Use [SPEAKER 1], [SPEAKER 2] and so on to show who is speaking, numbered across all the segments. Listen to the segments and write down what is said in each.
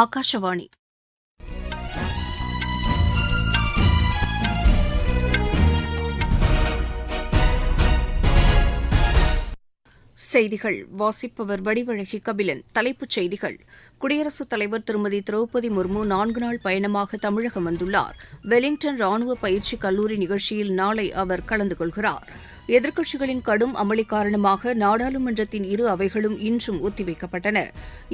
[SPEAKER 1] ஆகாஷவாணி செய்திகள் வாசிப்பவர் வடிவழகி கபிலன் தலைப்புச் செய்திகள் குடியரசுத் தலைவர் திருமதி திரௌபதி முர்மு நான்கு நாள் பயணமாக தமிழகம் வந்துள்ளார் வெலிங்டன் ராணுவ பயிற்சி கல்லூரி நிகழ்ச்சியில் நாளை அவர் கலந்து கொள்கிறாா் எதிர்க்கட்சிகளின் கடும் அமளி காரணமாக நாடாளுமன்றத்தின் இரு அவைகளும் இன்றும் ஒத்திவைக்கப்பட்டன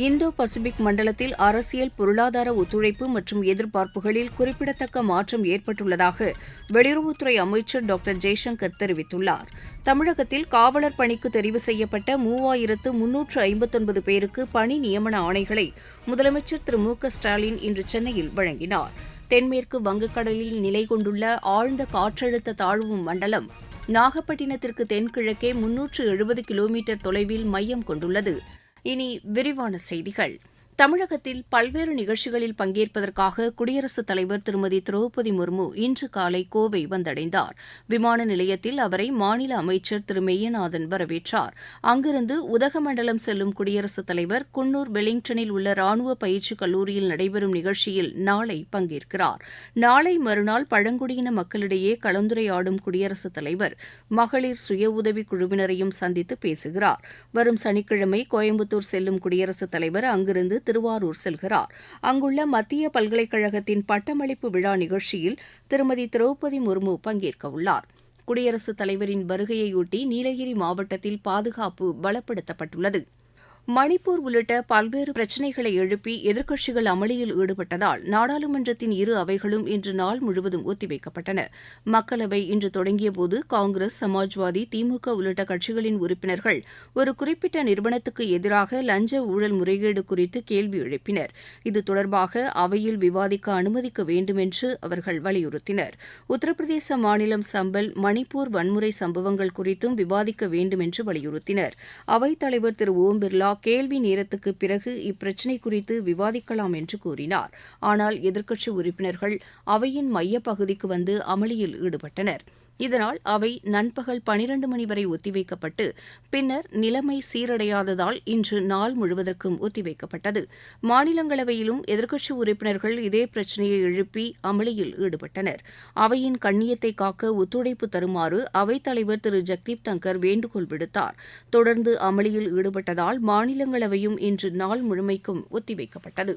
[SPEAKER 1] இந்தோ பசிபிக் மண்டலத்தில் அரசியல் பொருளாதார ஒத்துழைப்பு மற்றும் எதிர்பார்ப்புகளில் குறிப்பிடத்தக்க மாற்றம் ஏற்பட்டுள்ளதாக வெளியுறவுத்துறை அமைச்சர் டாக்டர் ஜெய்சங்கர் தெரிவித்துள்ளார் தமிழகத்தில் காவலர் பணிக்கு தெரிவு செய்யப்பட்ட மூவாயிரத்து முன்னூற்று ஐம்பத்தொன்பது பேருக்கு பணி நியமன ஆணைகளை முதலமைச்சர் திரு மு க ஸ்டாலின் இன்று சென்னையில் வழங்கினார் தென்மேற்கு வங்கக்கடலில் நிலை கொண்டுள்ள ஆழ்ந்த காற்றழுத்த தாழ்வு மண்டலம் நாகப்பட்டினத்திற்கு தென்கிழக்கே முன்னூற்று எழுபது கிலோமீட்டர் தொலைவில் மையம் கொண்டுள்ளது இனி விரிவான செய்திகள் தமிழகத்தில் பல்வேறு நிகழ்ச்சிகளில் பங்கேற்பதற்காக குடியரசுத் தலைவர் திருமதி திரௌபதி முர்மு இன்று காலை கோவை வந்தடைந்தார் விமான நிலையத்தில் அவரை மாநில அமைச்சர் திரு மெய்யநாதன் வரவேற்றார் அங்கிருந்து உதகமண்டலம் செல்லும் குடியரசுத் தலைவர் குன்னூர் வெலிங்டனில் உள்ள ராணுவ பயிற்சி கல்லூரியில் நடைபெறும் நிகழ்ச்சியில் நாளை பங்கேற்கிறார் நாளை மறுநாள் பழங்குடியின மக்களிடையே கலந்துரையாடும் குடியரசுத் தலைவர் மகளிர் சுய உதவி குழுவினரையும் சந்தித்து பேசுகிறார் வரும் சனிக்கிழமை கோயம்புத்தூர் செல்லும் குடியரசுத் தலைவர் அங்கிருந்து திருவாரூர் செல்கிறார் அங்குள்ள மத்திய பல்கலைக்கழகத்தின் பட்டமளிப்பு விழா நிகழ்ச்சியில் திருமதி திரௌபதி முர்மு பங்கேற்கவுள்ளார் குடியரசுத் தலைவரின் வருகையொட்டி நீலகிரி மாவட்டத்தில் பாதுகாப்பு பலப்படுத்தப்பட்டுள்ளது மணிப்பூர் உள்ளிட்ட பல்வேறு பிரச்சினைகளை எழுப்பி எதிர்க்கட்சிகள் அமளியில் ஈடுபட்டதால் நாடாளுமன்றத்தின் இரு அவைகளும் இன்று நாள் முழுவதும் ஒத்திவைக்கப்பட்டன மக்களவை இன்று தொடங்கியபோது காங்கிரஸ் சமாஜ்வாதி திமுக உள்ளிட்ட கட்சிகளின் உறுப்பினர்கள் ஒரு குறிப்பிட்ட நிறுவனத்துக்கு எதிராக லஞ்ச ஊழல் முறைகேடு குறித்து கேள்வி எழுப்பினர் இது தொடர்பாக அவையில் விவாதிக்க அனுமதிக்க வேண்டும் என்று அவர்கள் வலியுறுத்தினர் உத்தரப்பிரதேச மாநிலம் சம்பல் மணிப்பூர் வன்முறை சம்பவங்கள் குறித்தும் விவாதிக்க வேண்டும் என்று வலியுறுத்தினர் அவைத் தலைவர் திரு ஓம் பிர்லா கேள்வி நேரத்துக்கு பிறகு இப்பிரச்சினை குறித்து விவாதிக்கலாம் என்று கூறினார் ஆனால் எதிர்க்கட்சி உறுப்பினர்கள் அவையின் மையப்பகுதிக்கு வந்து அமளியில் ஈடுபட்டனா் இதனால் அவை நண்பகல் பனிரண்டு மணி வரை ஒத்திவைக்கப்பட்டு பின்னர் நிலைமை சீரடையாததால் இன்று நாள் முழுவதற்கும் ஒத்திவைக்கப்பட்டது மாநிலங்களவையிலும் எதிர்க்கட்சி உறுப்பினர்கள் இதே பிரச்சினையை எழுப்பி அமளியில் ஈடுபட்டனர் அவையின் கண்ணியத்தை காக்க ஒத்துழைப்பு தருமாறு அவைத் தலைவர் திரு ஜக்தீப் தங்கர் வேண்டுகோள் விடுத்தார் தொடர்ந்து அமளியில் ஈடுபட்டதால் மாநிலங்களவையும் இன்று நாள் முழுமைக்கும் ஒத்திவைக்கப்பட்டது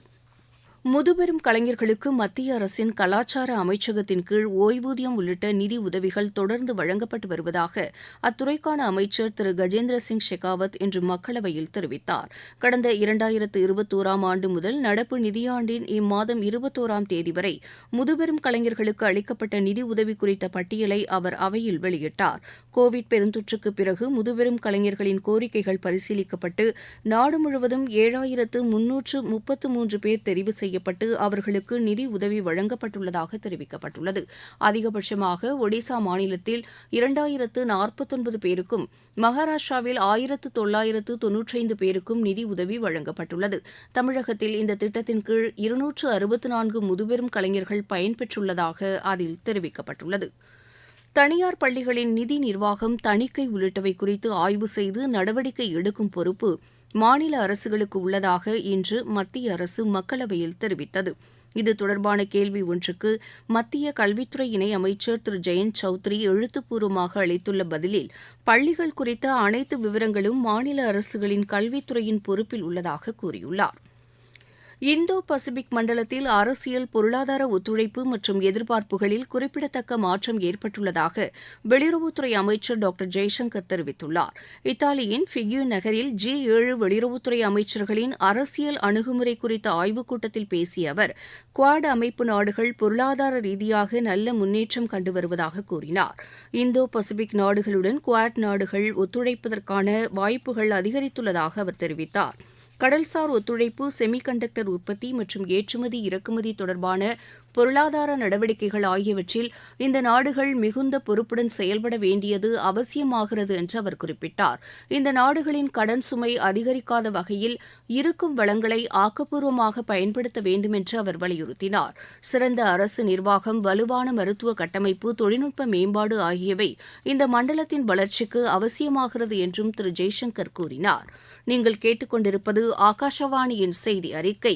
[SPEAKER 1] முதுபெரும் கலைஞர்களுக்கு மத்திய அரசின் கலாச்சார அமைச்சகத்தின் கீழ் ஒய்வூதியம் உள்ளிட்ட நிதி உதவிகள் தொடர்ந்து வழங்கப்பட்டு வருவதாக அத்துறைக்கான அமைச்சர் திரு கஜேந்திர சிங் ஷெகாவத் இன்று மக்களவையில் தெரிவித்தார் கடந்த இரண்டாயிரத்து இருபத்தோராம் ஆண்டு முதல் நடப்பு நிதியாண்டின் இம்மாதம் இருபத்தோராம் தேதி வரை முதுபெரும் கலைஞர்களுக்கு அளிக்கப்பட்ட நிதி உதவி குறித்த பட்டியலை அவர் அவையில் வெளியிட்டார் கோவிட் பெருந்தொற்றுக்கு பிறகு முதுபெரும் கலைஞர்களின் கோரிக்கைகள் பரிசீலிக்கப்பட்டு நாடு முழுவதும் ஏழாயிரத்து முன்னூற்று முப்பத்து மூன்று பேர் தெரிவு செய்ய செய்யப்பட்டு அவர்களுக்கு நிதி உதவி வழங்கப்பட்டுள்ளதாக தெரிவிக்கப்பட்டுள்ளது அதிகபட்சமாக ஒடிசா மாநிலத்தில் இரண்டாயிரத்து நாற்பத்தொன்பது பேருக்கும் மகாராஷ்டிராவில் ஆயிரத்து தொள்ளாயிரத்து தொன்னூற்றைந்து பேருக்கும் நிதி உதவி வழங்கப்பட்டுள்ளது தமிழகத்தில் இந்த திட்டத்தின் கீழ் இருநூற்று அறுபத்து நான்கு முதுபெரும் கலைஞர்கள் பயன்பெற்றுள்ளதாக அதில் தெரிவிக்கப்பட்டுள்ளது தனியார் பள்ளிகளின் நிதி நிர்வாகம் தணிக்கை உள்ளிட்டவை குறித்து ஆய்வு செய்து நடவடிக்கை எடுக்கும் பொறுப்பு மாநில அரசுகளுக்கு உள்ளதாக இன்று மத்திய அரசு மக்களவையில் தெரிவித்தது இது தொடர்பான கேள்வி ஒன்றுக்கு மத்திய கல்வித்துறை இணை அமைச்சர் திரு ஜெயந்த் சௌத்ரி எழுத்துப்பூர்வமாக அளித்துள்ள பதிலில் பள்ளிகள் குறித்த அனைத்து விவரங்களும் மாநில அரசுகளின் கல்வித்துறையின் பொறுப்பில் உள்ளதாக கூறியுள்ளாா் இந்தோ பசிபிக் மண்டலத்தில் அரசியல் பொருளாதார ஒத்துழைப்பு மற்றும் எதிர்பார்ப்புகளில் குறிப்பிடத்தக்க மாற்றம் ஏற்பட்டுள்ளதாக வெளியுறவுத்துறை அமைச்சர் டாக்டர் ஜெய்சங்கர் தெரிவித்துள்ளார் இத்தாலியின் ஃபிகியூ நகரில் ஜி ஏழு வெளியுறவுத்துறை அமைச்சர்களின் அரசியல் அணுகுமுறை குறித்த ஆய்வுக் கூட்டத்தில் பேசிய அவர் குவாட் அமைப்பு நாடுகள் பொருளாதார ரீதியாக நல்ல முன்னேற்றம் கண்டு வருவதாக கூறினார் இந்தோ பசிபிக் நாடுகளுடன் குவாட் நாடுகள் ஒத்துழைப்பதற்கான வாய்ப்புகள் அதிகரித்துள்ளதாக அவர் தெரிவித்தாா் கடல்சார் ஒத்துழைப்பு செமிகண்டக்டர் உற்பத்தி மற்றும் ஏற்றுமதி இறக்குமதி தொடர்பான பொருளாதார நடவடிக்கைகள் ஆகியவற்றில் இந்த நாடுகள் மிகுந்த பொறுப்புடன் செயல்பட வேண்டியது அவசியமாகிறது என்று அவர் குறிப்பிட்டார் இந்த நாடுகளின் கடன் சுமை அதிகரிக்காத வகையில் இருக்கும் வளங்களை ஆக்கப்பூர்வமாக பயன்படுத்த வேண்டும் என்று அவர் வலியுறுத்தினார் சிறந்த அரசு நிர்வாகம் வலுவான மருத்துவ கட்டமைப்பு தொழில்நுட்ப மேம்பாடு ஆகியவை இந்த மண்டலத்தின் வளர்ச்சிக்கு அவசியமாகிறது என்றும் திரு ஜெய்சங்கர் கூறினார் நீங்கள் கேட்டுக்கொண்டிருப்பது ஆகாஷவாணியின் செய்தி அறிக்கை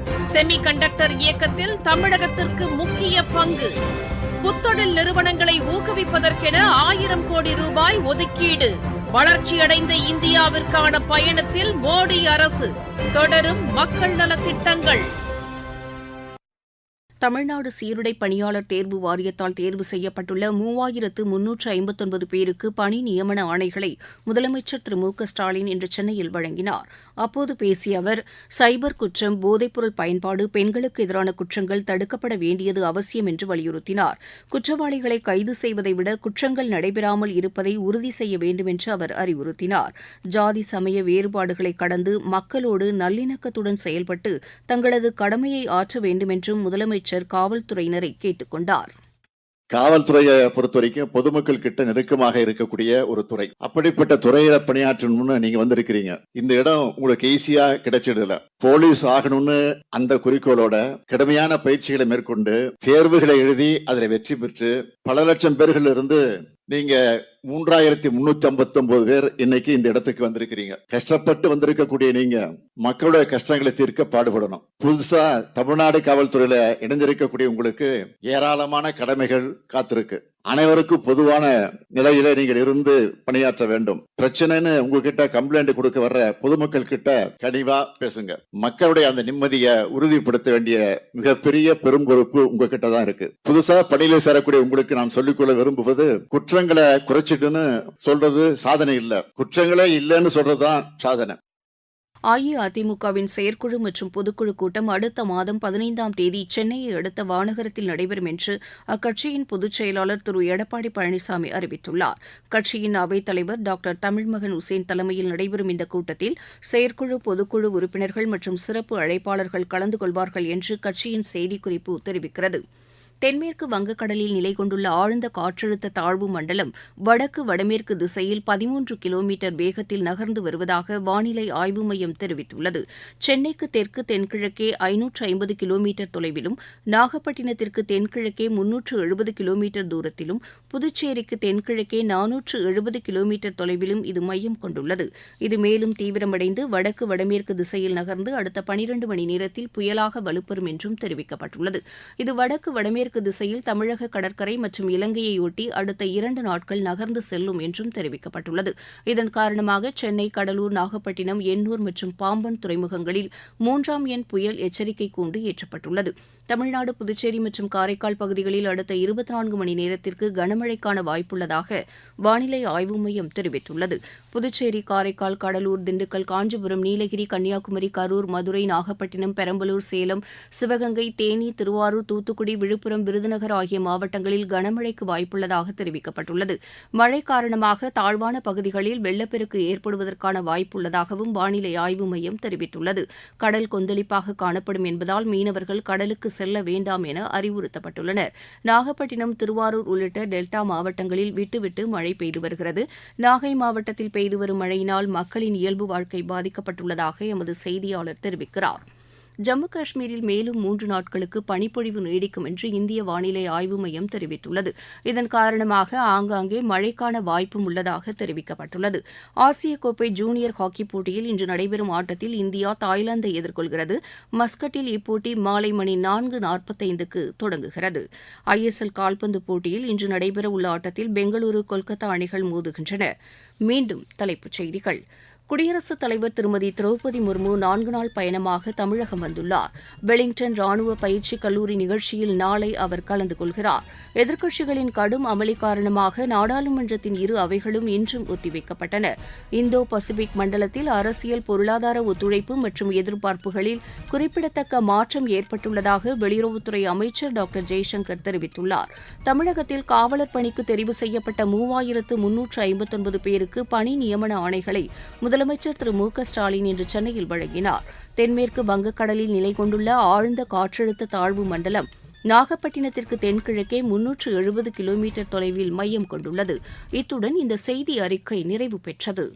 [SPEAKER 2] செமிகண்டக்டர் இயக்கத்தில் தமிழகத்திற்கு முக்கிய பங்கு புத்தொழில் நிறுவனங்களை ஊக்குவிப்பதற்கென ஆயிரம் கோடி ரூபாய் ஒதுக்கீடு வளர்ச்சியடைந்த இந்தியாவிற்கான பயணத்தில் மோடி அரசு தொடரும் மக்கள் நலத்திட்டங்கள்
[SPEAKER 1] தமிழ்நாடு சீருடை பணியாளர் தேர்வு வாரியத்தால் தேர்வு செய்யப்பட்டுள்ள மூவாயிரத்து முன்னூற்று ஐம்பத்தொன்பது பேருக்கு பணி நியமன ஆணைகளை முதலமைச்சர் திரு மு க ஸ்டாலின் இன்று சென்னையில் வழங்கினார் அப்போது பேசிய அவர் சைபர் குற்றம் போதைப்பொருள் பயன்பாடு பெண்களுக்கு எதிரான குற்றங்கள் தடுக்கப்பட வேண்டியது அவசியம் என்று வலியுறுத்தினார் குற்றவாளிகளை கைது செய்வதை விட குற்றங்கள் நடைபெறாமல் இருப்பதை உறுதி செய்ய வேண்டும் என்று அவர் அறிவுறுத்தினார் ஜாதி சமய வேறுபாடுகளை கடந்து மக்களோடு நல்லிணக்கத்துடன் செயல்பட்டு தங்களது கடமையை ஆற்ற வேண்டுமென்றும் முதலமைச்சர் காவல்துறையினரை கேட்டுக் கொண்டாா்
[SPEAKER 3] காவல்துறையை பொறுத்த வரைக்கும் பொதுமக்கள் கிட்ட நெருக்கமாக இருக்கக்கூடிய ஒரு துறை அப்படிப்பட்ட துறையில பணியாற்றணும்னு நீங்க வந்திருக்கிறீங்க இந்த இடம் உங்களுக்கு ஈஸியா கிடைச்சிடுதுல போலீஸ் ஆகணும்னு அந்த குறிக்கோளோட கடுமையான பயிற்சிகளை மேற்கொண்டு தேர்வுகளை எழுதி அதுல வெற்றி பெற்று பல லட்சம் பேர்கள் இருந்து நீங்க மூன்றாயிரத்தி முன்னூத்தி ஐம்பத்தி ஒன்பது பேர் இன்னைக்கு இந்த இடத்துக்கு வந்திருக்கிறீங்க கஷ்டப்பட்டு வந்திருக்கக்கூடிய நீங்க மக்களுடைய கஷ்டங்களை தீர்க்க பாடுபடணும் புதுசா தமிழ்நாடு காவல்துறையில இணைஞ்சிருக்கக்கூடிய உங்களுக்கு ஏராளமான கடமைகள் காத்திருக்கு அனைவருக்கும் பொதுவான நிலையில நீங்கள் இருந்து பணியாற்ற வேண்டும் பிரச்சனைன்னு உங்ககிட்ட கம்ப்ளைண்ட் கொடுக்க வர்ற பொதுமக்கள் கிட்ட கனிவா பேசுங்க மக்களுடைய அந்த நிம்மதியை உறுதிப்படுத்த வேண்டிய மிகப்பெரிய பெரும் பொறுப்பு உங்ககிட்ட தான் இருக்கு புதுசா பணியில சேரக்கூடிய உங்களுக்கு நான் சொல்லிக்கொள்ள விரும்புவது குற்றங்களை குறைச்சிட்டுன்னு சொல்றது சாதனை இல்லை குற்றங்களே இல்லைன்னு சொல்றதுதான் சாதனை
[SPEAKER 1] அஇஅதிமுகவின் செயற்குழு மற்றும் பொதுக்குழு கூட்டம் அடுத்த மாதம் பதினைந்தாம் தேதி சென்னையை அடுத்த வானகரத்தில் நடைபெறும் என்று அக்கட்சியின் பொதுச் செயலாளர் திரு எடப்பாடி பழனிசாமி அறிவித்துள்ளார் கட்சியின் அவைத்தலைவர் டாக்டர் தமிழ்மகன் உசேன் தலைமையில் நடைபெறும் இந்த கூட்டத்தில் செயற்குழு பொதுக்குழு உறுப்பினர்கள் மற்றும் சிறப்பு அழைப்பாளர்கள் கலந்து கொள்வார்கள் என்று கட்சியின் செய்திக்குறிப்பு தெரிவிக்கிறது தென்மேற்கு வங்கக்கடலில் நிலை கொண்டுள்ள ஆழ்ந்த காற்றழுத்த தாழ்வு மண்டலம் வடக்கு வடமேற்கு திசையில் பதிமூன்று கிலோமீட்டர் வேகத்தில் நகர்ந்து வருவதாக வானிலை ஆய்வு மையம் தெரிவித்துள்ளது சென்னைக்கு தெற்கு தென்கிழக்கே ஐநூற்று ஐம்பது கிலோமீட்டர் தொலைவிலும் நாகப்பட்டினத்திற்கு தென்கிழக்கே முன்னூற்று எழுபது கிலோமீட்டர் தூரத்திலும் புதுச்சேரிக்கு தென்கிழக்கே நானூற்று எழுபது கிலோமீட்டர் தொலைவிலும் இது மையம் கொண்டுள்ளது இது மேலும் தீவிரமடைந்து வடக்கு வடமேற்கு திசையில் நகர்ந்து அடுத்த பனிரண்டு மணி நேரத்தில் புயலாக வலுப்பெறும் என்றும் தெரிவிக்கப்பட்டுள்ளது இது வடக்கு வடமேற்கு தென்மேற்கு திசையில் தமிழக கடற்கரை மற்றும் இலங்கையை ஒட்டி அடுத்த இரண்டு நாட்கள் நகர்ந்து செல்லும் என்றும் தெரிவிக்கப்பட்டுள்ளது இதன் காரணமாக சென்னை கடலூர் நாகப்பட்டினம் எண்ணூர் மற்றும் பாம்பன் துறைமுகங்களில் மூன்றாம் எண் புயல் எச்சரிக்கை கூண்டு ஏற்றப்பட்டுள்ளது தமிழ்நாடு புதுச்சேரி மற்றும் காரைக்கால் பகுதிகளில் அடுத்த இருபத்தி நான்கு மணி நேரத்திற்கு கனமழைக்கான வாய்ப்புள்ளதாக வானிலை ஆய்வு மையம் தெரிவித்துள்ளது புதுச்சேரி காரைக்கால் கடலூர் திண்டுக்கல் காஞ்சிபுரம் நீலகிரி கன்னியாகுமரி கரூர் மதுரை நாகப்பட்டினம் பெரம்பலூர் சேலம் சிவகங்கை தேனி திருவாரூர் தூத்துக்குடி விழுப்புரம் விருதுநகர் ஆகிய மாவட்டங்களில் கனமழைக்கு வாய்ப்புள்ளதாக தெரிவிக்கப்பட்டுள்ளது மழை காரணமாக தாழ்வான பகுதிகளில் வெள்ளப்பெருக்கு ஏற்படுவதற்கான வாய்ப்புள்ளதாகவும் வானிலை ஆய்வு மையம் தெரிவித்துள்ளது கடல் கொந்தளிப்பாக காணப்படும் என்பதால் மீனவர்கள் கடலுக்கு செல்ல வேண்டாம் என அறிவுறுத்தப்பட்டுள்ளனர் நாகப்பட்டினம் திருவாரூர் உள்ளிட்ட டெல்டா மாவட்டங்களில் விட்டுவிட்டு மழை பெய்து வருகிறது நாகை மாவட்டத்தில் பெய்து வரும் மழையினால் மக்களின் இயல்பு வாழ்க்கை பாதிக்கப்பட்டுள்ளதாக எமது செய்தியாளர் தெரிவிக்கிறாா் ஜம்மு காஷ்மீரில் மேலும் மூன்று நாட்களுக்கு பனிப்பொழிவு நீடிக்கும் என்று இந்திய வானிலை ஆய்வு மையம் தெரிவித்துள்ளது இதன் காரணமாக ஆங்காங்கே மழைக்கான வாய்ப்பும் உள்ளதாக தெரிவிக்கப்பட்டுள்ளது ஆசிய கோப்பை ஜூனியர் ஹாக்கி போட்டியில் இன்று நடைபெறும் ஆட்டத்தில் இந்தியா தாய்லாந்தை எதிர்கொள்கிறது மஸ்கட்டில் இப்போட்டி மாலை மணி நான்கு நாற்பத்தைந்துக்கு தொடங்குகிறது ஐஎஸ்எல் கால்பந்து போட்டியில் இன்று நடைபெறவுள்ள ஆட்டத்தில் பெங்களூரு கொல்கத்தா அணிகள் மோதுகின்றன மீண்டும் தலைப்புச் செய்திகள் குடியரசுத் தலைவர் திருமதி திரௌபதி முர்மு நான்கு நாள் பயணமாக தமிழகம் வந்துள்ளார் வெலிங்டன் ராணுவ பயிற்சி கல்லூரி நிகழ்ச்சியில் நாளை அவர் கலந்து கொள்கிறார் எதிர்க்கட்சிகளின் கடும் அமளி காரணமாக நாடாளுமன்றத்தின் இரு அவைகளும் இன்றும் ஒத்திவைக்கப்பட்டன இந்தோ பசிபிக் மண்டலத்தில் அரசியல் பொருளாதார ஒத்துழைப்பு மற்றும் எதிர்பார்ப்புகளில் குறிப்பிடத்தக்க மாற்றம் ஏற்பட்டுள்ளதாக வெளியுறவுத்துறை அமைச்சர் டாக்டர் ஜெய்சங்கர் தெரிவித்துள்ளார் தமிழகத்தில் காவலர் பணிக்கு தெரிவு செய்யப்பட்ட மூவாயிரத்து முன்னூற்று ஐம்பத்தொன்பது பேருக்கு பணி நியமன ஆணைகளை முதல் முதலமைச்சர் திரு மு க ஸ்டாலின் இன்று சென்னையில் வழங்கினார் தென்மேற்கு வங்கக்கடலில் நிலை கொண்டுள்ள ஆழ்ந்த காற்றழுத்த தாழ்வு மண்டலம் நாகப்பட்டினத்திற்கு தென்கிழக்கே முன்னூற்று எழுபது கிலோமீட்டர் தொலைவில் மையம் கொண்டுள்ளது இத்துடன் இந்த செய்தி அறிக்கை நிறைவு பெற்றது